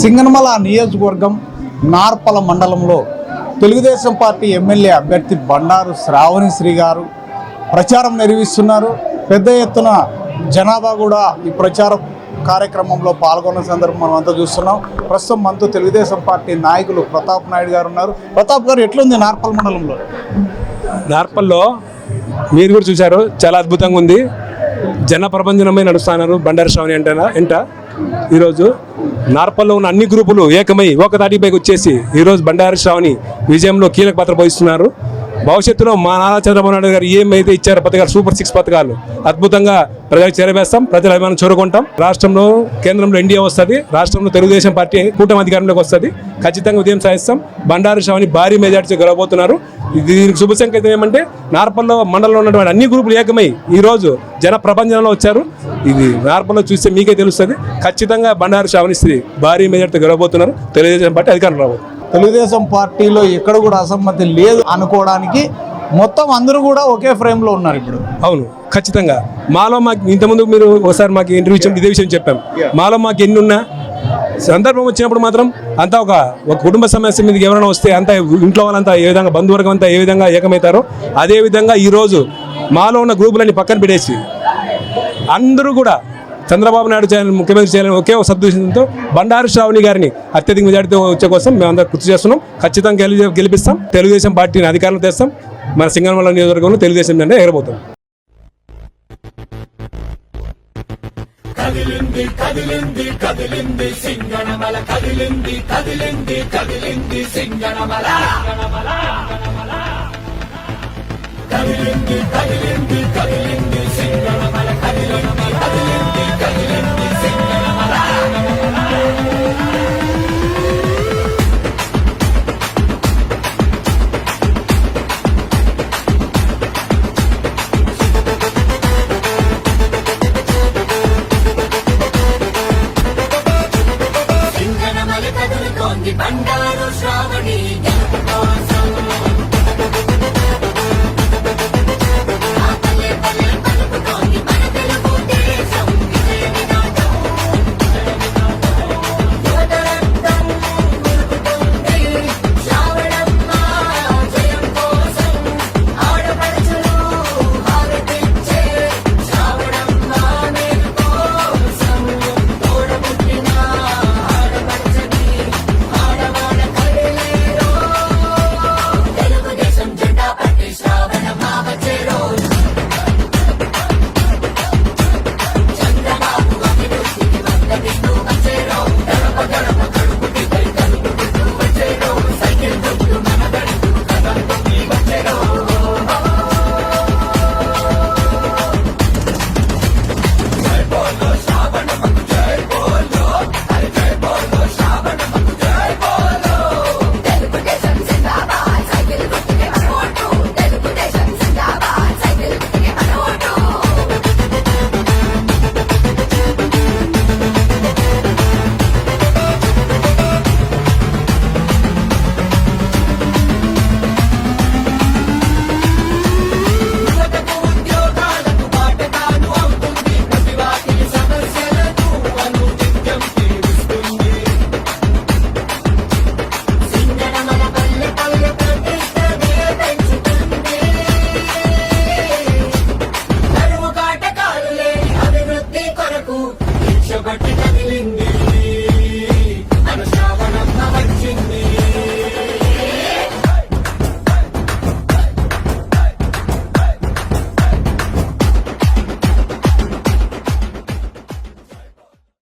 సింగనమల నియోజకవర్గం నార్పల మండలంలో Telugu Desam party MLA అభ్యర్థి బండారు శ్రావణి శ్రీ గారు ప్రచారం నిర్వహిస్తున్నారు. పెద్ద ఎత్తున జనాభా కూడా ఈ ప్రచార కార్యక్రమంలో పాల్గొన్న సందర్భం మనం అంతా చూస్తున్నాం. ప్రస్తుతం మనతో తెలుగుదేశం పార్టీ నాయకులు ప్రతాప్ నాయుడు గారు ఉన్నారు. ప్రతాప్ గారు ఎట్లుంది నార్పల్ మండలంలో? నార్పల్లో మీరు కూడా చూశారు. చాలా అద్భుతంగా ఉంది. జన ప్రపంచనమై నడుస్తున్నారు బండారు శ్రావణి అంటే ఎంట? ఈరోజు నార్పల్లో ఉన్న అన్ని గ్రూపులు ఏకమై ఒక తాటిపైకి వచ్చేసి ఈరోజు బండారు శ్రావణి విజయంలో కీలక పాత్ర పోయిస్తున్నారు భవిష్యత్తులో మా నారా చంద్రబాబు నాయుడు గారు ఏమైతే ఇచ్చారో పథకాలు సూపర్ సిక్స్ పథకాలు అద్భుతంగా ప్రజలకు చేరవేస్తాం ప్రజల అభిమానం చూరుకుంటాం రాష్ట్రంలో కేంద్రంలో ఎన్డీఏ వస్తుంది రాష్ట్రంలో తెలుగుదేశం పార్టీ కూటమి అధికారంలోకి వస్తుంది. ఖచ్చితంగా ఉదయం సాధిస్తాం. బండారు శ్రావణి భారీ మెజార్టీతో గెలవబోతున్నారు. దీనికి శుభ సంకేతం ఏమంటే నార్పల్లో మండలంలో ఉన్నటువంటి అన్ని గ్రూపులు ఏకమై ఈ రోజు జన ప్రపంచంలో వచ్చారు. ఇది నార్పల్లో చూస్తే మీకే తెలుస్తుంది. ఖచ్చితంగా బండారు శ్రావణి శ్రీ భారీ మెజార్టీతో గెలవబోతున్నారు. తెలుగుదేశం పార్టీ అధికారం రాబోతుంది తెలుగుదేశం పార్టీలో ఎక్కడ కూడా అసమ్మతి లేదు అనుకోవడానికి మొత్తం అందరూ కూడా ఒకే ఫ్రేమ్లో ఉన్నారు ఇప్పుడు. అవును ఖచ్చితంగా. మాలో మాకు ఇంతకుముందు మీరు ఒకసారి మాకు ఇంటర్వ్యూ ఇచ్చిన ఇదే విషయం చెప్పాం. మాలో మాకు ఎన్ని ఉన్నా సందర్భం వచ్చినప్పుడు మాత్రం అంతా ఒక ఒక కుటుంబ సమస్య మీదకి ఎవరైనా వస్తే అంతా ఇంట్లో వాళ్ళంతా ఏ విధంగా బంధువర్గం అంతా ఏ విధంగా ఏకమవుతారో అదేవిధంగా ఈరోజు మాలో ఉన్న గ్రూపులన్నీ పక్కన పెట్టేసి అందరూ కూడా చంద్రబాబు నాయుడు చేయాలని ముఖ్యమంత్రి చేయాలని ఒకే ఒక సదుద్దేశంతో బండారు శ్రావణి గారిని అత్యధిక మెజార్టీతో వచ్చే కోసం మేమందరం కృషి చేస్తున్నాం. ఖచ్చితంగా గెలి గెలిపిస్తాం. తెలుగుదేశం పార్టీని అధికారంలో తెస్తాం. మన సింగనమల నియోజకవర్గంలో తెలుగుదేశం జెండా ఎగరబోతాం. కదిలింది కదిలింది కదిలింది సింగనమల కదిలింది కదిలింది కదిలింది సింగనమల కదిలింది కదిలింది సాక్ష్య బట్టి కదిలింది. మన శ్రావణం వచ్చింది.